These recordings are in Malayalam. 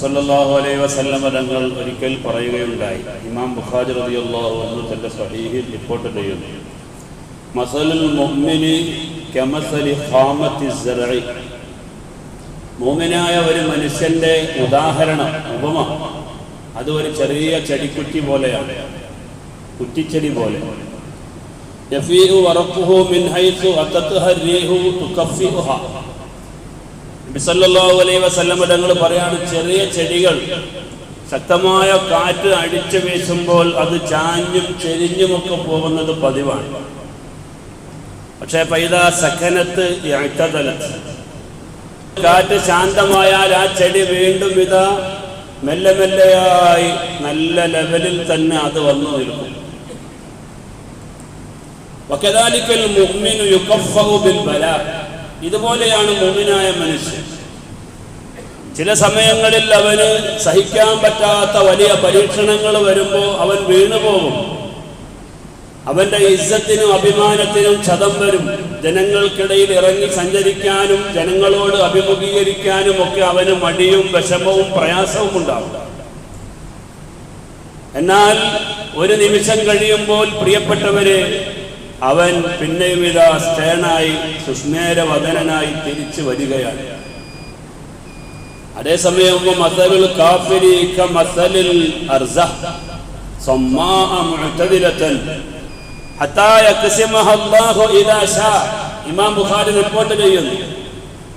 സല്ലല്ലാഹു അലൈഹി വസല്ലമ തങ്ങൾ ഒരിക്കൽ പറയുകയുണ്ടായി. ഇമാം ബുഖാരി റളിയല്ലാഹു അൻഹു തന്റെ സ്വഹീഹിൽ റിപ്പോർട്ട് ചെയ്യുന്നു. മസലുൽ മുഅ്മിനി കമസലി ഖാമത്തി സർഇ മുഅ്മിനായ ഒരു മനുഷ്യന്റെ ഉദാഹരണം ഉപമ അത് ഒരു ചെറിയ ചെടിക്കുറ്റി പോലെയാണ് കുറ്റിച്ചെടി പോലെ യഫീഉ വറഖുഹു മിൻ ഹൈസു അത്തത്ഹ റീഹു തുകഫിഉഹ അലൈ വസല്ലമ തങ്ങൾ പറയാണ് ചെറിയ ചെടികൾ ശക്തമായ കാറ്റ് അടിച്ചു വീശുമ്പോൾ അത് ചാഞ്ഞും ചെരിഞ്ഞുമൊക്കെ പോകുന്നത് പതിവാണ്. പക്ഷെ പൈത സഖനത്ത് ഇഅ്തദലത്ത്. കാറ്റ് ശാന്തമായാൽ ആ ചെടി വീണ്ടും ഇതാ മെല്ലെ മെല്ലെയായി നല്ല ലെവലിൽ തന്നെ അത് വന്നു നിൽക്കും. വകദാലിക്കൽ മുഅ്മിനു യുകഫഉ ബിൽ ബലാ. ഇതുപോലെയാണ് മുഅ്മിനായ മനുഷ്യൻ. ചില സമയങ്ങളിൽ അവന് സഹിക്കാൻ പറ്റാത്ത വലിയ പരീക്ഷണങ്ങൾ വരുമ്പോൾ അവൻ വീണുപോകും അവന്റെ ഇസ്സത്തിനും അഭിമാനത്തിനും ചതം വരും. ജനങ്ങൾക്കിടയിൽ ഇറങ്ങി സഞ്ചരിക്കാനും ജനങ്ങളോട് അഭിമുഖീകരിക്കാനും ഒക്കെ അവന് മടിയും വിഷമവും പ്രയാസവും ഉണ്ടാവും. എന്നാൽ ഒരു നിമിഷം കഴിയുമ്പോൾ പ്രിയപ്പെട്ടവരെ അവൻ പിന്നെയും ഇതാ സ്റ്റേണായി സുസ്മേരവദനായി തിരിച്ചു വരികയാണ്. അതേസമയം മസലുൽ കാഫിരി മസലിൽ അർസ ഇമാം ബുഖാരി റിപ്പോർട്ട് ചെയ്യുന്നു.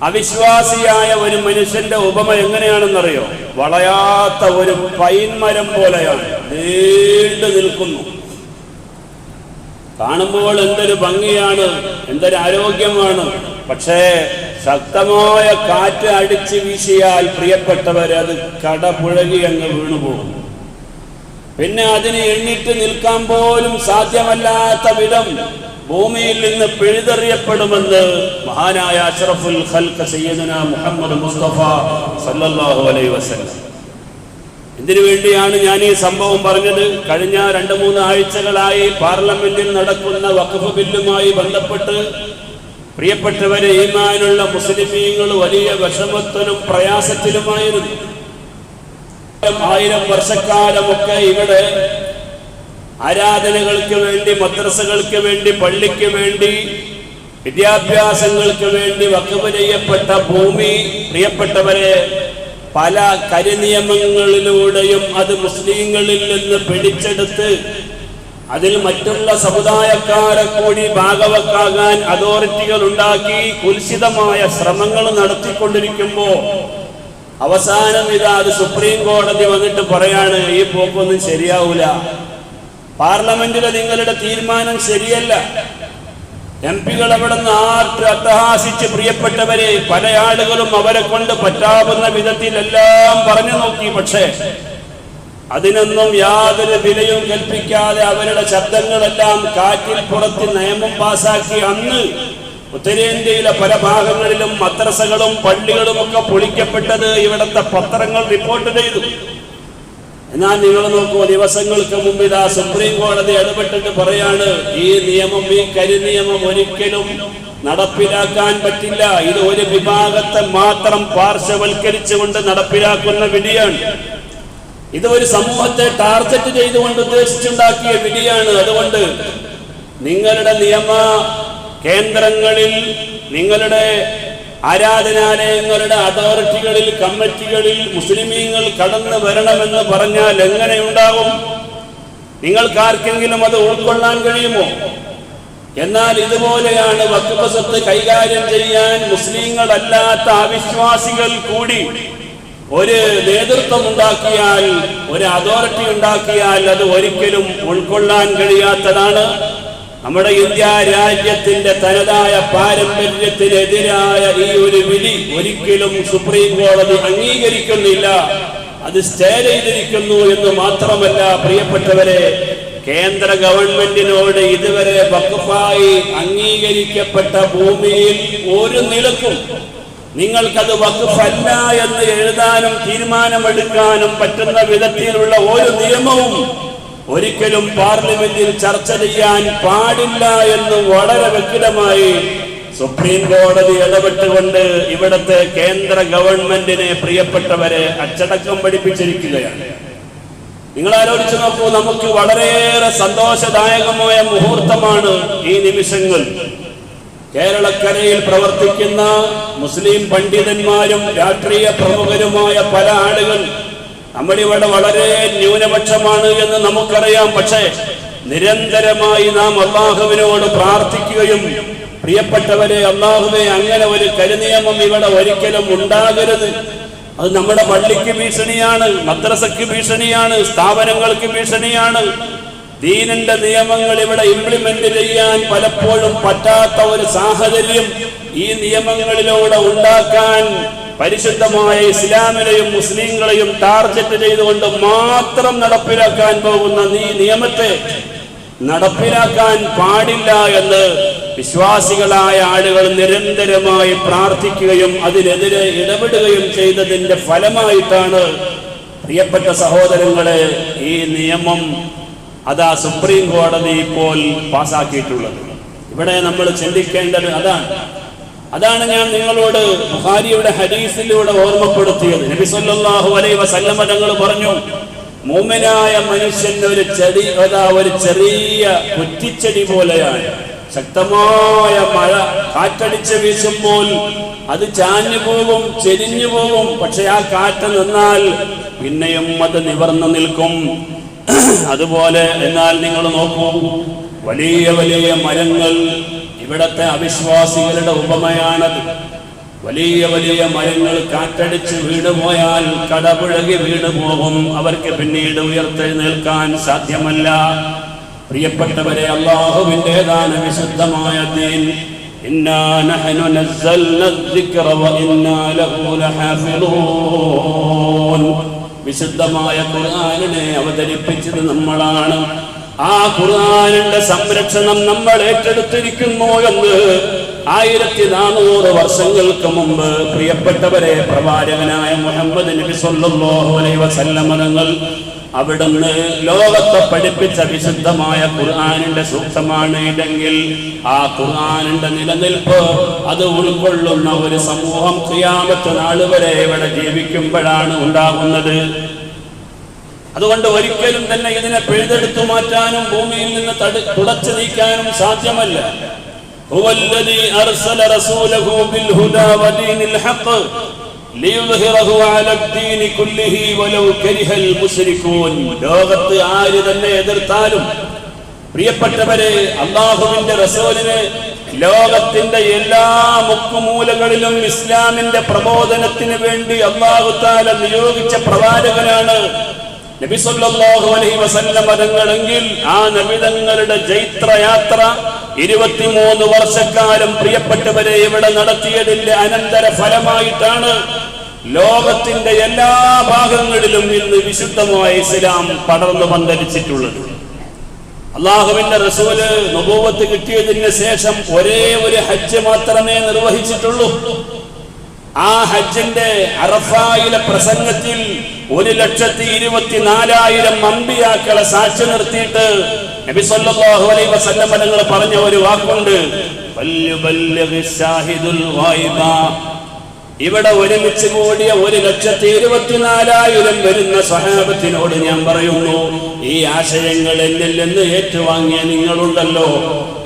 അവിശ്വാസിയായ ഒരു മനുഷ്യന്റെ ഉപമ എങ്ങനെയാണെന്നറിയോ? വളയാത്ത ഒരു പൈൻമരം പോലെയാണ്. നീണ്ടു നിൽക്കുന്നു. കാണുമ്പോൾ എന്തൊരു ഭംഗിയാണ് എന്തൊരു ആരോഗ്യമാണ്. പക്ഷേ ശക്തമായ കാറ്റ് അടിച്ച് വീശിയാൽ പ്രിയപ്പെട്ടവർ അത് കടപുഴകി അങ്ങ് വീണുപോകും. പിന്നെ അതിന് എണ്ണിട്ട് നിൽക്കാൻ പോലും സാധ്യമല്ലാത്ത വിധം ഭൂമിയിൽ നിന്ന് പിഴുതെറിയപ്പെടുമെന്ന് മഹാനായ അഷ്റഫുൽ ഖൽഖ സയ്യിദുന മുഹമ്മദ് മുസ്തഫ സല്ലല്ലാഹു അലൈഹി വസല്ലം. ഇതിനു വേണ്ടിയാണ് ഞാൻ ഈ സംഭവം പറഞ്ഞത്? കഴിഞ്ഞ രണ്ട് മൂന്ന് ആഴ്ചകളായി പാർലമെന്റിൽ നടക്കുന്ന വഖഫ് ബില്ലുമായി ബന്ധപ്പെട്ട് പ്രിയപ്പെട്ടവരെ ഈമാനുള്ള മുസ്ലിമീങ്ങൾ വലിയ വിഷമത്തിലും പ്രയാസത്തിലുമായിരുന്നു. ആയിരം വർഷക്കാലമൊക്കെ ഇവിടെ ആരാധനകൾക്ക് വേണ്ടി മദ്രസകൾക്ക് വേണ്ടി പള്ളിക്ക് വേണ്ടി വിദ്യാഭ്യാസങ്ങൾക്ക് വേണ്ടി വക്കവ് ചെയ്യപ്പെട്ട ഭൂമി പ്രിയപ്പെട്ടവരെ പല കരിനിയമങ്ങളിലൂടെയും അത് മുസ്ലിങ്ങളിൽ നിന്ന് പിടിച്ചെടുത്ത് അതിൽ മറ്റുള്ള സമുദായക്കാരെ കൂടി ഭാഗവക്കാകാൻ അതോറിറ്റികൾ ഉണ്ടാക്കി കുൽസിതമായ ശ്രമങ്ങൾ നടത്തിക്കൊണ്ടിരിക്കുമ്പോൾ അവസാനം ഇതാ അത് സുപ്രീം കോടതി വന്നിട്ട് പറയാണ് ഈ പോക്കൊന്നും ശരിയാവൂല. പാർലമെന്റിലെ നിങ്ങളുടെ തീരുമാനം ശരിയല്ല. എം പികൾ അവിടെ നിന്ന് ആർട്ട് അട്ടഹാസിച്ച് പ്രിയപ്പെട്ടവരെ പല ആളുകളും അവരെ കൊണ്ട് പറ്റാവുന്ന വിധത്തിലെല്ലാം പറഞ്ഞു നോക്കി. പക്ഷേ അതിനൊന്നും യാതൊരു വിലയും കൽപ്പിക്കാതെ അവരുടെ ശബ്ദങ്ങളെല്ലാം കാറ്റിൽ പുറത്ത് നിയമം പാസാക്കി. അന്ന് ഉത്തരേന്ത്യയിലെ പല ഭാഗങ്ങളിലും മദ്രസകളും പള്ളികളും ഒക്കെ പൊളിക്കപ്പെട്ടത് ഇവിടുത്തെ പത്രങ്ങൾ റിപ്പോർട്ട് ചെയ്തു. എന്നാൽ നിങ്ങൾ നോക്കൂ ദിവസങ്ങൾക്ക് മുമ്പ് ഇതാ സുപ്രീം കോടതി ഇടപെട്ടിട്ട് പറയാണ് ഈ നിയമം ഈ കരിനിയമം ഒരിക്കലും നടപ്പിലാക്കാൻ പറ്റില്ല. ഇത് ഒരു വിഭാഗത്തെ മാത്രം പാർശ്വവൽക്കരിച്ചുകൊണ്ട് നടപ്പിലാക്കുന്ന വിധിയാണ്. ഇത് ഒരു സമൂഹത്തെ ടാർഗറ്റ് ചെയ്തുകൊണ്ട് ഉദ്ദേശിച്ചുണ്ടാക്കിയ വിധിയാണ്. അതുകൊണ്ട് നിങ്ങളുടെ നിയമ കേന്ദ്രങ്ങളിൽ നിങ്ങളുടെ ആരാധനാലയങ്ങളുടെ അതോറിറ്റികളിൽ കമ്മിറ്റികളിൽ മുസ്ലിമീങ്ങൾ കടന്നു വരണമെന്ന് പറഞ്ഞാൽ എങ്ങനെയുണ്ടാവും? നിങ്ങൾക്ക് ആർക്കെങ്കിലും അത് ഉൾക്കൊള്ളാൻ കഴിയുമോ? എന്നാൽ ഇതുപോലെയാണ് വക്കുപസത്ത് കൈകാര്യം ചെയ്യാൻ മുസ്ലിങ്ങളല്ലാത്ത അവിശ്വാസികൾ കൂടി ഒരു നേതൃത്വം ഉണ്ടാക്കിയാൽ ഒരു അതോറിറ്റി ഉണ്ടാക്കിയാൽ അത് ഒരിക്കലും ഉൾക്കൊള്ളാൻ കഴിയാത്തതാണ്. നമ്മുടെ ഇന്ത്യ രാജ്യത്തിന്റെ തനതായ പാരമ്പര്യത്തിനെതിരായ ഈ ഒരു വിധി ഒരിക്കലും സുപ്രീം കോടതി അംഗീകരിക്കുന്നില്ല. അത് സ്റ്റേ ചെയ്തിരിക്കുന്നു എന്ന് മാത്രമല്ല പ്രിയപ്പെട്ടവരെ കേന്ദ്ര ഗവൺമെന്റിനോട് ഇതുവരെ വകുപ്പായി അംഗീകരിക്കപ്പെട്ട ഭൂമിയിൽ ഒരു നിലക്കും നിങ്ങൾക്കത് വകുപ്പല്ല എന്ന് എഴുതാനും തീരുമാനമെടുക്കാനും പറ്റുന്ന വിധത്തിലുള്ള ഒരു നിയമവും ഒരിക്കലും പാർലമെന്റിൽ ചർച്ച ചെയ്യാൻ പാടില്ല എന്ന് വളരെ വ്യക്തമായി സുപ്രീം കോടതി ഇടപെട്ടുകൊണ്ട് ഇവിടുത്തെ കേന്ദ്ര ഗവൺമെന്റിനെ പ്രിയപ്പെട്ടവരെ അച്ചടക്കം പഠിപ്പിച്ചിരിക്കുകയാണ്. നിങ്ങൾ ആലോചിച്ച് നോക്കൂ നമുക്ക് വളരെയേറെ സന്തോഷദായകമായ മുഹൂർത്തമാണ് ഈ നിമിഷങ്ങൾ. കേരളക്കരയിൽ പ്രവർത്തിക്കുന്ന മുസ്ലിം പണ്ഡിതന്മാരും രാഷ്ട്രീയ പ്രമുഖരുമായ പല ആളുകൾ നമ്മളിവിടെ വളരെ ന്യൂനപക്ഷമാണ് എന്ന് നമുക്കറിയാം. പക്ഷേ നിരന്തരമായി നാം അള്ളാഹുവിനോട് പ്രാർത്ഥിക്കുകയും പ്രിയപ്പെട്ടവരെ അള്ളാഹുവെ അങ്ങനെ ഒരു കരുനിയമം ഇവിടെ ഒരിക്കലും ഉണ്ടാകരുത്. അത് നമ്മുടെ പള്ളിക്ക് ഭീഷണിയാണ് മദ്രസയ്ക്ക് ഭീഷണിയാണ് സ്ഥാപനങ്ങൾക്ക് ഭീഷണിയാണ്. ദീനിന്റെ നിയമങ്ങൾ ഇവിടെ ഇംപ്ലിമെന്റ് ചെയ്യാൻ പലപ്പോഴും പറ്റാത്ത ഒരു സാഹചര്യം ഈ നിയമങ്ങളിലൂടെ ഉണ്ടാക്കാൻ പരിശുദ്ധമായ ഇസ്ലാമിനെയും മുസ്ലിങ്ങളെയും ടാർഗറ്റ് ചെയ്തുകൊണ്ട് മാത്രം നടപ്പിലാക്കാൻ പോകുന്ന ഈ നിയമത്തെ നടപ്പിലാക്കാൻ പാടില്ല എന്ന് വിശ്വാസികളായ ആളുകൾ നിരന്തരമായി പ്രാർത്ഥിക്കുകയും അതിനെതിരെ ഇടപെടുകയും ചെയ്തതിന്റെ ഫലമായിട്ടാണ് പ്രിയപ്പെട്ട സഹോദരങ്ങളെ ഈ നിയമം അതാ സുപ്രീം കോടതി ഇപ്പോൾ പാസാക്കിയിട്ടുള്ളത്. ഇവിടെ നമ്മൾ ചിന്തിക്കേണ്ടത് അതാണ്. അതാണ് ഞാൻ നിങ്ങളോട് ബുഹാരിയുടെ ഹദീസിലൂടെ ഓർമ്മപ്പെടുത്തിയത്. നബി സല്ലല്ലാഹു അലൈഹി വസല്ലമ തങ്ങൾ പറഞ്ഞു മൂമനായ മനുഷ്യന്റെ ഒരു ചെടി അതാ ഒരു ചെറിയ കുറ്റിച്ചെടി പോലെയാണ്. ശക്തമായ മഴ കാറ്റടിച്ച് വീശുമ്പോൾ അത് ചാഞ്ഞു പോകും ചെരിഞ്ഞു പോകും. പക്ഷെ ആ കാറ്റ് നിന്നാൽ പിന്നെയും അത് നിവർന്നു നിൽക്കും. അതുപോലെ എന്നാൽ നിങ്ങൾ നോക്കൂ വലിയ വലിയ മരങ്ങൾ ഇവിടത്തെ അവിശ്വാസികളുടെ ഉപമയാണത്. വലിയ വലിയ മരങ്ങൾ കാറ്റടിച്ച് വീട് പോയാൽ കടപുഴകി വീട് പോകും. അവർക്ക് പിന്നീട് ഉയർത്തെഴുന്നേൽക്കാൻ സാധ്യമല്ല. പ്രിയപ്പെട്ടവരെ അള്ളാഹുവിന്റെതാണ് വിശുദ്ധമായ വിശുദ്ധമായ ഖുർആാനിനെ അവതരിപ്പിച്ചത് നമ്മളാണ്. ആ ഖുർആനിന്റെ സംരക്ഷണം നമ്മൾ ഏറ്റെടുത്തിരിക്കുന്നു എന്ന് ആയിരത്തി നാനൂറ് വർഷങ്ങൾക്ക് മുമ്പ് പ്രിയപ്പെട്ടവരെ പ്രവാചകനായ മുഹമ്മദ് നബി സല്ലല്ലാഹു അലൈഹി വസല്ലമ തങ്ങൾ അവിടുന്ന് ലോകത്തെ പഠിപ്പിച്ച വിശുദ്ധമായ ഖുർആനിന്റെ സൂക്തമാണ് ഇതെങ്കിൽ ആ ഖുർആനിന്റെ നിലനിൽപ്പ് അത് ഉൾക്കൊള്ളുന്ന ഒരു സമൂഹം ക്രിയാമത്ത് നാളുവരെ വരെ ഇവിടെ ജീവിക്കുമ്പോഴാണ് ഉണ്ടാകുന്നത്. അതുകൊണ്ട് ഒരിക്കലും തന്നെ ഇതിനെ പിഴുതെടുത്തു മാറ്റാനും ഭൂമിയിൽ നിന്ന് തട തുടച്ചു നീക്കാനും സാധ്യമല്ല هو الذي أرسل رسوله بالهدى ودين الحق ليظهره على الدين كله ولو كره المشركون ലോകത്ത് ആര് തന്നെ എതിർത്താലും പ്രിയപ്പെട്ടവരെ അള്ളാഹുവിന്റെ റസൂലിന് ലോകത്തിന്റെ എല്ലാ മുക്കുമൂലകളിലും ഇസ്ലാമിന്റെ പ്രബോധനത്തിന് വേണ്ടി അള്ളാഹു താല നിയോഗിച്ച പ്രവാചകനാണ് നബി സല്ലല്ലാഹു അലൈഹി വസല്ലം തങ്ങളെങ്കിൽ ആ നബിതങ്ങളുടെ ജൈത്രയാത്ര ഇരുപത്തിമൂന്ന് വർഷക്കാലം പ്രിയപ്പെട്ടവരെ ഇവിടെ നടത്തിയതിന്റെ അനന്തര ഫലമായിട്ടാണ് ലോകത്തിന്റെ എല്ലാ ഭാഗങ്ങളിലും ഇന്ന് വിശുദ്ധമായ ഇസ്ലാം പടർന്നു പന്തലിച്ചിട്ടുള്ളത്. അള്ളാഹുവിന്റെ റസൂൽ നബൂവത്ത് കിട്ടിയതിന് ശേഷം ഒരേ ഒരു ഹജ്ജ് മാത്രമേ നിർവഹിച്ചിട്ടുള്ളൂ. ആ ഹജ്ജിന്റെ അറഫായിലെ പ്രസംഗത്തിൽ ഒരു ലക്ഷത്തി ഇരുപത്തിനാലായിരം അമ്പിയാക്കളെ സാക്ഷി നിർത്തിയിട്ട് നബി സല്ലല്ലാഹു അലൈഹി പറഞ്ഞ ഒരു വാക്കുണ്ട്. ഇവിടെ ഒരുമിച്ച് കൂടിയ ഒരു ലക്ഷത്തി ഇരുപത്തിനാലായിരം വരുന്ന സഹാബത്തിനോട് ഞാൻ പറയുന്നു ഈ ആശയങ്ങൾ എന്നിൽ നിന്ന് ഏറ്റുവാങ്ങിയ നിങ്ങളുണ്ടല്ലോ.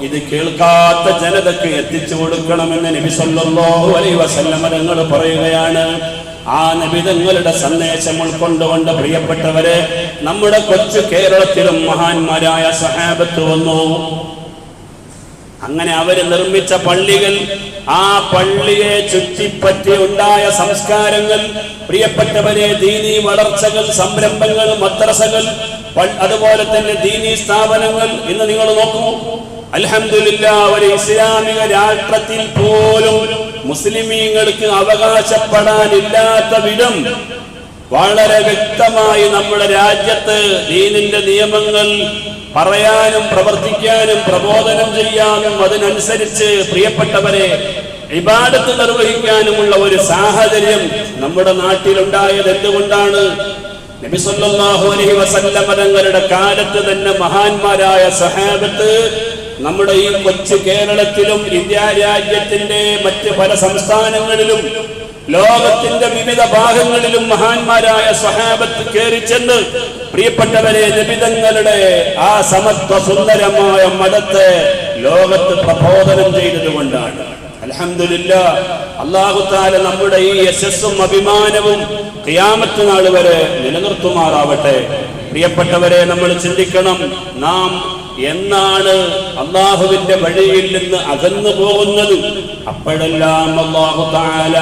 ഇത് കേൾക്കാത്ത ജനതയ്ക്ക് എത്തിച്ചു കൊടുക്കണമെന്ന് നബി സല്ലല്ലാഹു അലൈഹി വസല്ലം തങ്ങൾ പറയുകയാണ്. ആ നബിതങ്ങളുടെ സന്ദേശം ഉൾക്കൊണ്ടുകൊണ്ട് പ്രിയപ്പെട്ടവരെ നമ്മുടെ കൊച്ചു കേരളത്തിലും മഹാന്മാരായ സഹാബത്ത് വന്നു. അങ്ങനെ അവർ നിർമ്മിച്ച പള്ളികൾ ആ പള്ളിയെ ചുറ്റിപ്പറ്റി ഉണ്ടായ സംസ്കാരങ്ങൾ പ്രിയപ്പെട്ടവരെ ദീനി വളർച്ചകൾ സംരംഭങ്ങൾ മദ്രസകൾ അതുപോലെ തന്നെ ദീനി സ്ഥാപനങ്ങൾ. ഇന്ന് നിങ്ങൾ നോക്കൂ അലഹമില്ല ഒരു ഇസ്ലാമിക രാഷ്ട്രത്തിൽ പോലും മുസ്ലിമീങ്ങൾക്ക് അവകാശപ്പെടാനില്ലാത്ത വിധം വളരെ വ്യക്തമായി നമ്മുടെ രാജ്യത്ത് ദീനിന്റെ നിയമങ്ങൾ പറയാനും പ്രവർത്തിക്കാനും പ്രബോധനം ചെയ്യാനും അതിനനുസരിച്ച് പ്രിയപ്പെട്ടവരെ ഇബാദത്ത് നിർവഹിക്കാനുമുള്ള ഒരു സാഹചര്യം നമ്മുടെ നാട്ടിലുണ്ടായത് എന്തുകൊണ്ടാണ്? നബി സല്ലല്ലാഹു അലൈഹി വസല്ലം തങ്ങളുടെ കാലത്ത് തന്നെ മഹാന്മാരായ സഹാബത്ത് നമ്മുടെ ഈ കൊച്ചു കേരളത്തിലും ഇന്ത്യ രാജ്യത്തിന്റെ മറ്റ് പല സംസ്ഥാനങ്ങളിലും ലോകത്തിന്റെ വിവിധ ഭാഗങ്ങളിലും മഹാന്മാരായ സഹാബത്ത് കയറി ചെന്ന് പ്രിയപ്പെട്ടവരെ നിബിതങ്ങളുടെ ആ സമത്വ സുന്ദരമായ മതത്തെ ലോകത്ത് പ്രബോധനം ചെയ്തതുകൊണ്ടാണ് അലഹമില്ല അള്ളാഹുത്താല നമ്മുടെ ഈ യശസ്സും അഭിമാനവും ഖിയാമത്ത് നാൾ വരെ നിലനിർത്തുമാറാവട്ടെ. പ്രിയപ്പെട്ടവരെ നമ്മൾ ചിന്തിക്കണം നാം എന്നാണ് അള്ളാഹുവിന്റെ വഴിയിൽ നിന്ന് അകന്നു പോകുന്നത് അപ്പോഴെല്ലാം അള്ളാഹു താല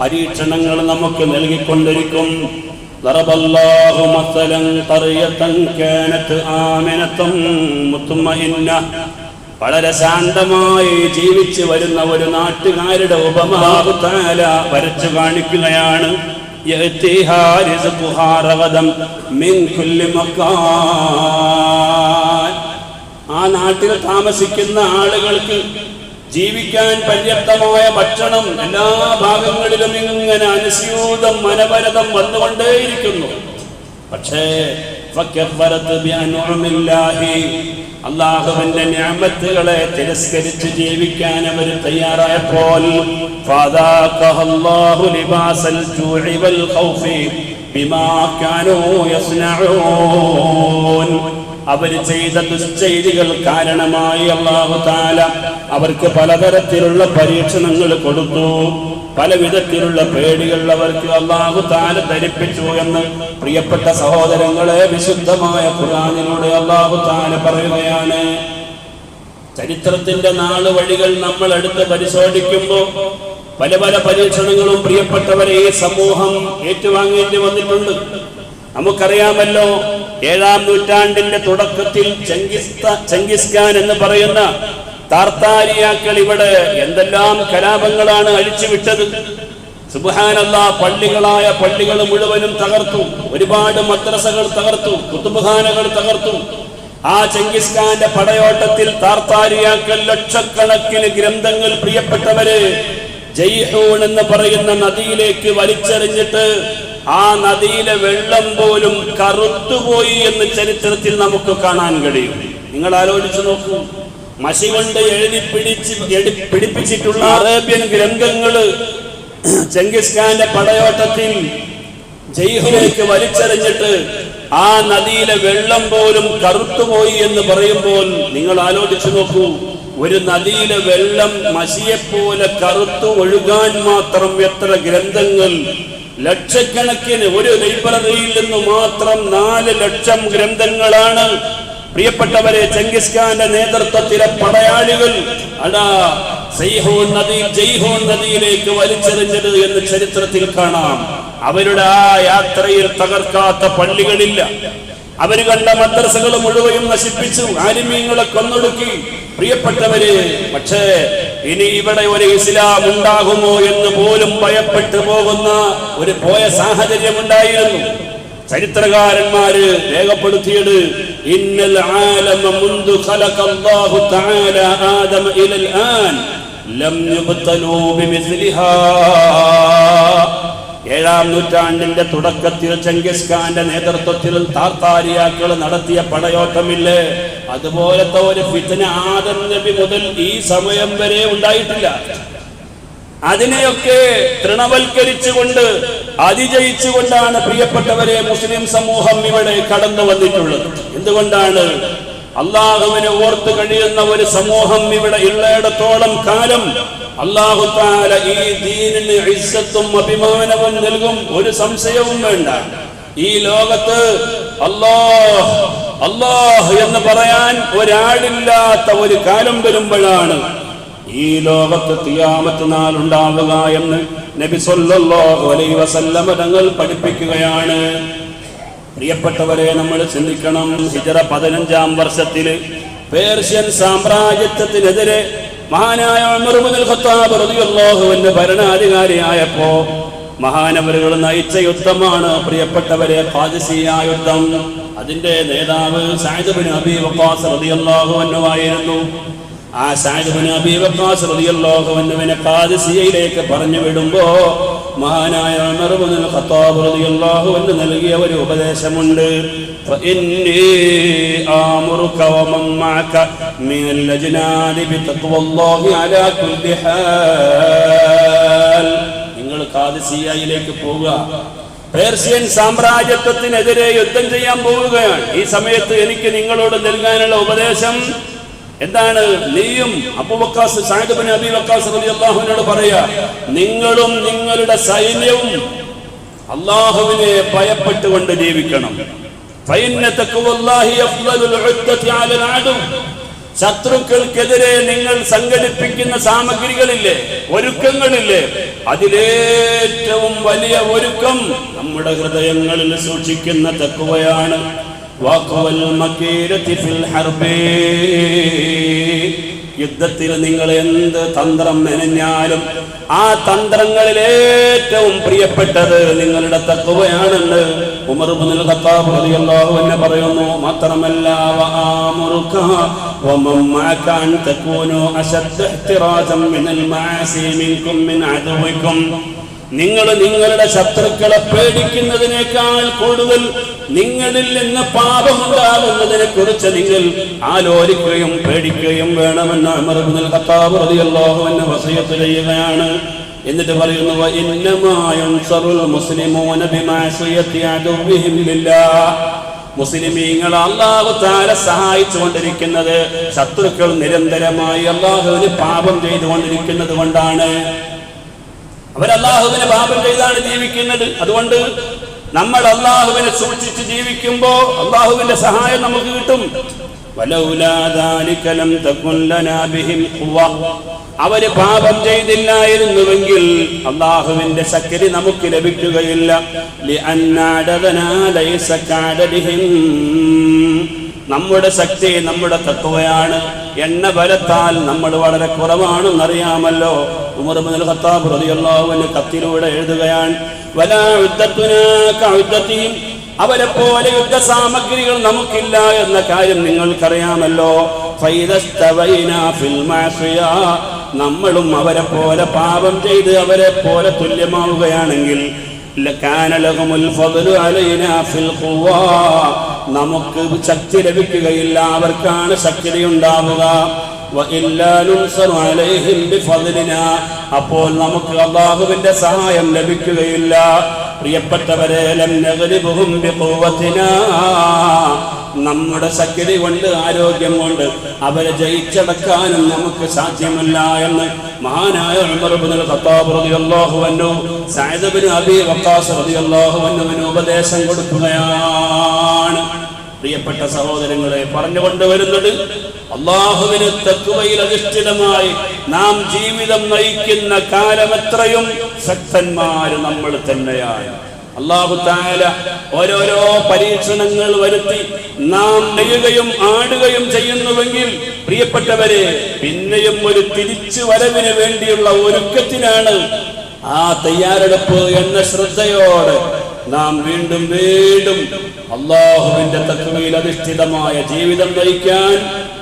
പരീക്ഷണങ്ങൾ നമുക്ക് നൽകിക്കൊണ്ടിരിക്കും ضرب الله مثلا قرية كانت آمنة مطمئنة വളരെ ശാന്തമായി ജീവിച്ച് വരുന്ന ഒരു നാട്ടുകാരുടെ ഉപമാല വരച്ചു കാണിക്കുകയാണ് يأتيها رزقها رغدا من كل مكان ആ നാട്ടിൽ താമസിക്കുന്ന ആളുകൾക്ക് ജീവിക്കാൻ പര്യാപ്തമായ ഭക്ഷണം എല്ലാ ഭാഗങ്ങളിലും ഇങ്ങനെ അനുസ്യൂതം മനപരതം വന്നുകൊണ്ടേയിരിക്കുന്നു. പക്ഷേ അള്ളാഹുവിന്റെ ഞാമത്തുകളെ തിരസ്കരിച്ച് ജീവിക്കാൻ അവർ തയ്യാറായപ്പോൾ ബിമാ അവർ ചെയ്ത ദുശ്ചെയ്തികൾ കാരണമായി അള്ളാഹു താല അവർക്ക് പലതരത്തിലുള്ള പരീക്ഷണങ്ങൾ കൊടുത്തു. പല വിധത്തിലുള്ള പേടികൾ അവർക്ക് അള്ളാഹു താല ധരിപ്പിച്ചു എന്ന് പ്രിയപ്പെട്ട സഹോദരങ്ങളെ വിശുദ്ധമായ ഖുർആനിലൂടെ അള്ളാഹു താല പറയുകയാണ്. ചരിത്രത്തിന്റെ നാല് വഴികൾ നമ്മൾ എടുത്ത് പരിശോധിക്കുമ്പോൾ പല പല പരീക്ഷണങ്ങളും പ്രിയപ്പെട്ടവരെ ഈ സമൂഹം ഏറ്റുവാങ്ങേണ്ടി വന്നിട്ടുണ്ട്. നമുക്കറിയാമല്ലോ ഏഴാം നൂറ്റാണ്ടിന്റെ തുടക്കത്തിൽ ചെങ്കിസ്ത എന്ന് പറയുന്ന താർത്താരിയാക്കൾ ഇവിടെ എന്തെല്ലാം കലാപങ്ങളാണ് അഴിച്ചുവിട്ടത്. സുബാനല്ല പള്ളികളായ പള്ളികൾ മുഴുവനും തകർത്തു. ഒരുപാട് മദ്രസകൾ തകർത്തു. കുത്തുബുഖാനകൾ തകർത്തു. ആ ചെങ്കിസ് ഖാന്റെ പടയോട്ടത്തിൽ താർത്താരിയാക്കൽ ലക്ഷക്കണക്കിന് ഗ്രന്ഥങ്ങൾ പ്രിയപ്പെട്ടവര് ജയ്ഹൂൺ എന്ന് പറയുന്ന നദിയിലേക്ക് വലിച്ചെറിഞ്ഞിട്ട് ആ നദിയിലെ വെള്ളം പോലും കറുത്തുപോയി എന്ന് ചരിത്രത്തിൽ നമുക്ക് കാണാൻ കഴിയും. നിങ്ങൾ ആലോചിച്ചു നോക്കൂ. മഷി കൊണ്ട് എഴുതി പിടിച്ച് പിടിപ്പിച്ചിട്ടുള്ള അറേബ്യൻ ഗ്രന്ഥങ്ങൾ ചെങ്കിസ്ഖാന്റെ പടയോട്ടത്തിൽ ജയ്ഹിലേക്ക് വലിച്ചെറിഞ്ഞിട്ട് ആ നദിയിലെ വെള്ളം പോലും കറുത്തുപോയി എന്ന് പറയുമ്പോൾ നിങ്ങൾ ആലോചിച്ചു നോക്കൂ. ഒരു നദിയിലെ വെള്ളം മഷിയെപ്പോലെ കറുത്തു ഒഴുകാൻ മാത്രം എത്ര ഗ്രന്ഥങ്ങൾ ലക്ഷക്കണക്കിന് ഒരു ലൈബ്രറിയിൽ നിന്ന് മാത്രം നാല് ലക്ഷം ഗ്രന്ഥങ്ങളാണ് പ്രിയപ്പെട്ടവരെ ചെങ്കിസ് ഖാന്റെ നേതൃത്വത്തിലെ പടയാളികൾ. അടാ സൈഹോൺ നദി ജൈഹോൺ നദിയിലേക്ക് വലിച്ചെറിഞ്ഞത് എന്ന് ചരിത്രത്തിൽ കാണാം. അവരുടെ ആ യാത്രയിൽ തകർക്കാത്ത പള്ളികളില്ല. അവർ കണ്ട മദ്രസകൾ മുഴുവനും നശിപ്പിച്ചു ആലിമീങ്ങളെ കൊന്നൊടുക്കി. പ്രിയപ്പെട്ടവര് പക്ഷേ ഇനി ഇവിടെ ഒരു ഇസ്ലാം ഉണ്ടാകുമോ എന്ന് പോലും ഭയപ്പെട്ടു പോകുന്ന ഒരു പോയ സാഹചര്യം ഉണ്ടായിരുന്നു. ചരിത്രകാരന്മാര് രേഖപ്പെടുത്തിയത് ഇന്നൽ ആലമ തആല ലം യുബ്തലൂ ഏഴാം നൂറ്റാണ്ടിന്റെ തുടക്കത്തിൽ ചെങ്കിസ് ഖാന്റെ നേതൃത്വത്തിൽ താത്താരിയാക്കൾ നടത്തിയ പടയോട്ടമില്ലേ? അതുപോലത്തെ ഒരു ഫിത്തന ആദം നബി മുതൽ ഈ സമയം വരെ ഉണ്ടായിട്ടില്ല. അതിനെയൊക്കെ തൃണവൽക്കരിച്ചുകൊണ്ട് അതിജയിച്ചുകൊണ്ടാണ് പ്രിയപ്പെട്ടവരെ മുസ്ലിം സമൂഹം ഇവിടെ കടന്നു വന്നിട്ടുള്ളത് എന്തുകൊണ്ടാണ് അള്ളാഹുവിനെ ഓർത്ത് കഴിയുന്ന ഒരു സമൂഹം ഇവിടെ ഉള്ളിടത്തോളം കാലം അള്ളാഹു താല ഈ ദീനിന് ഇസ്സത്തും അഭിമാനവും നൽകും ഒരു സംശയവും വേണ്ട. ഈ ലോകത്ത് അല്ലാഹ് അല്ലാഹ് എന്ന് പറയാൻ ഒരാളില്ലാത്ത ഒരു കാലം വരുമ്പോഴാണ് ഈ ലോകത്ത് തിയാമത്ത് നാൾ ഉണ്ടാവുക എന്ന് നബി സല്ലല്ലാഹു അലൈഹി വസല്ലമ തങ്ങൾ പഠിപ്പിക്കുകയാണ്. പ്രിയപ്പെട്ടവരെ നമ്മൾ ചിന്തിക്കണം. ഹിജറ പതിനഞ്ചാം വർഷത്തിൽ പേർഷ്യൻ സാമ്രാജ്യത്വത്തിനെതിരെ മഹാനായ അൻഹു ഭരണാധികാരിയായപ്പോ മഹാനവരുകൾ നയിച്ച യുദ്ധമാണ്. പ്രിയപ്പെട്ടവരെ ഖാദിസിയ യുദ്ധം. അതിന്റെ നേതാവ് സഅദ് ബിൻ അബി വക്കാസ് ആയിരുന്നു ആ സഅദ് ബിൻ അബി വക്കാസ് റളിയല്ലാഹു അൻഹുവിനെ ഖാദിസിയയിലേക്ക് പറഞ്ഞു വിടുമ്പോ മഹാനായ ഖത്താബ് റളിയല്ലാഹു അൻഹു നൽകിയ ഒരു ഉപദേശമുണ്ട്. നിങ്ങൾ ഖാദിസിയയിലേക്ക് പോവുക. പേർഷ്യൻ സാമ്രാജ്യത്വത്തിനെതിരെ യുദ്ധം ചെയ്യാൻ പോവുകയാണ്. ഈ സമയത്ത് എനിക്ക് നിങ്ങളോട് നൽകാനുള്ള ഉപദേശം എന്താണ് നീയും അബുബക്കാസ് സാഹിബിൻ അബി വക്കാസ് അള്ളാഹുവിനോട് പറയാ നിങ്ങളും നിങ്ങളുടെ സൈന്യവും അള്ളാഹുവിനെ ഭയപ്പെട്ടുകൊണ്ട് ജീവിക്കണം. ശത്രുക്കൾക്കെതിരെ നിങ്ങൾ സംഘടിപ്പിക്കുന്ന സാമഗ്രികളില്ലേ ഒരുക്കങ്ങളില്ലേ അതിലേറ്റവും വലിയ ഒരുക്കം നമ്മുടെ ഹൃദയങ്ങളിൽ സൂക്ഷിക്കുന്ന തക്കുവയാണ് വാക്കുവൽ യുദ്ധത്തിൽ നിങ്ങൾ എന്ത് തന്ത്രം മെനഞ്ഞാലും ആ തന്ത്രങ്ങളിൽ ഏറ്റവും പ്രിയപ്പെട്ടത് നിങ്ങളുടെ തക്കുവയാണെന്ന് ഉമർ ഇബ്നുൽ ഖത്താബ് റളിയല്ലാഹു അൻഹു പറയുന്നു മാത്രമല്ല വആമുറുക വമൻ മഅക അൻ തകൂനു അശദ്ദ ഇഹ്തിറാജൻ മിനൽ മആസി മിൻകും മിൻ അദുവിക്കും. നിങ്ങൾ നിങ്ങളുടെ ശത്രുക്കളെ പേടിക്കുന്നതിനേക്കാൾ കൂടുതൽ നിങ്ങളിൽ നിന്ന് പാപമുണ്ടാകുന്നതിനെ കുറിച്ച് നിങ്ങൾ ആലോചിക്കുകയും പേടിക്കുകയും വേണമെന്ന് റളിയല്ലാഹു അൻഹു ചെയ്യുകയാണ്. എന്നിട്ട് പറയുന്നു "വ ഇന്നമാ യുൻസറുൽ മുസ്ലിമൂന ബിമാസിയത്തി അദുവ്വിഹിം ലില്ലാഹ് മുസ്ലിമീങ്ങൾ അള്ളാഹു താര സഹായിച്ചുകൊണ്ടിരിക്കുന്നത് ശത്രുക്കൾ നിരന്തരമായി അള്ളാഹുവിന് പാപം ചെയ്തുകൊണ്ടിരിക്കുന്നത് കൊണ്ടാണ്. അവരല്ലാഹുവിന് പാപം ചെയ്താണ് ജീവിക്കുന്നത്. അതുകൊണ്ട് നമ്മൾ അള്ളാഹുവിനെ സൂക്ഷിച്ച് ജീവിക്കുമ്പോ അള്ളാഹുവിന്റെ സഹായം നമുക്ക് കിട്ടും. അവർ പാപം ചെയ്തില്ലായിരുന്നുവെങ്കിൽ അള്ളാഹുവിന്റെ ശക്തി നമുക്ക് ലഭിക്കുകയില്ല. നമ്മുടെ ശക്തി നമ്മുടെ തത്വയാണ്. എണ്ണ ബലത്താൽ നമ്മൾ വളരെ കുറവാണെന്നറിയാമല്ലോ. ഉമർ മുതൽ ഖത്താബ് പ്രതിയുള്ള കത്തിലൂടെ എഴുതുകയാണ് അവരെ പോലെ യുദ്ധ സാമഗ്രികൾ നമുക്കില്ല എന്ന കാര്യം നിങ്ങൾക്കറിയാമല്ലോ. നമ്മളും അവരെ പോലെ പാപം ചെയ്ത് അവരെ പോലെ തുല്യമാവുകയാണെങ്കിൽ നമുക്ക് ശക്തി ലഭിക്കുകയില്ല. അവർക്കാണ് ശക്തി ഉണ്ടാവുക അപ്പോൾ നമുക്ക് അള്ളാഹുവിന്റെ സഹായം ലഭിക്കുകയില്ല. പ്രിയപ്പെട്ടവരെ. നമ്മുടെ ശക്തി കൊണ്ട് ആരോഗ്യം കൊണ്ട് അവരെ ജയിച്ചടക്കാനും നമുക്ക് സാധ്യമല്ല എന്ന് മഹാനായ ഉപദേശം കൊടുക്കുകയാണ്. പ്രിയപ്പെട്ട സഹോദരങ്ങളെ പറഞ്ഞുകൊണ്ട് വരുന്നത് അള്ളാഹുവിന് തത്വയിൽ അധിഷ്ഠിതമായി നാം ജീവിതം നയിക്കുന്ന കാലമെത്രയും ശക്തന്മാര് നമ്മൾ തന്നെയാണ്. അള്ളാഹു താല ഓരോരോ പരീക്ഷണങ്ങൾ വരുത്തി നാം നെയ്യുകയും ആടുകയും ചെയ്യുന്നുവെങ്കിൽ പ്രിയപ്പെട്ടവരെ പിന്നെയും ഒരു തിരിച്ചു വരവിന് വേണ്ടിയുള്ള ഒരുക്കത്തിനാണ് ആ തയ്യാറെടുപ്പ് എന്ന ശ്രദ്ധയോടെ നാം വീണ്ടും വീണ്ടും അള്ളാഹുവിന്റെ തത്വയിൽ അധിഷ്ഠിതമായ ജീവിതം നയിക്കാൻ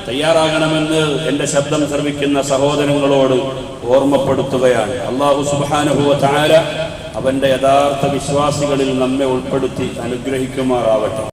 തയ്യാറാകണമെന്ന് എന്റെ ശബ്ദം ശ്രമിക്കുന്ന സഹോദരങ്ങളോട് ഓർമ്മപ്പെടുത്തുകയാണ്. അള്ളാഹു സുബാനുഭവ താര അവന്റെ യഥാർത്ഥ വിശ്വാസികളിൽ നമ്മെ ഉൾപ്പെടുത്തി അനുഗ്രഹിക്കുമാറാവട്ടെ.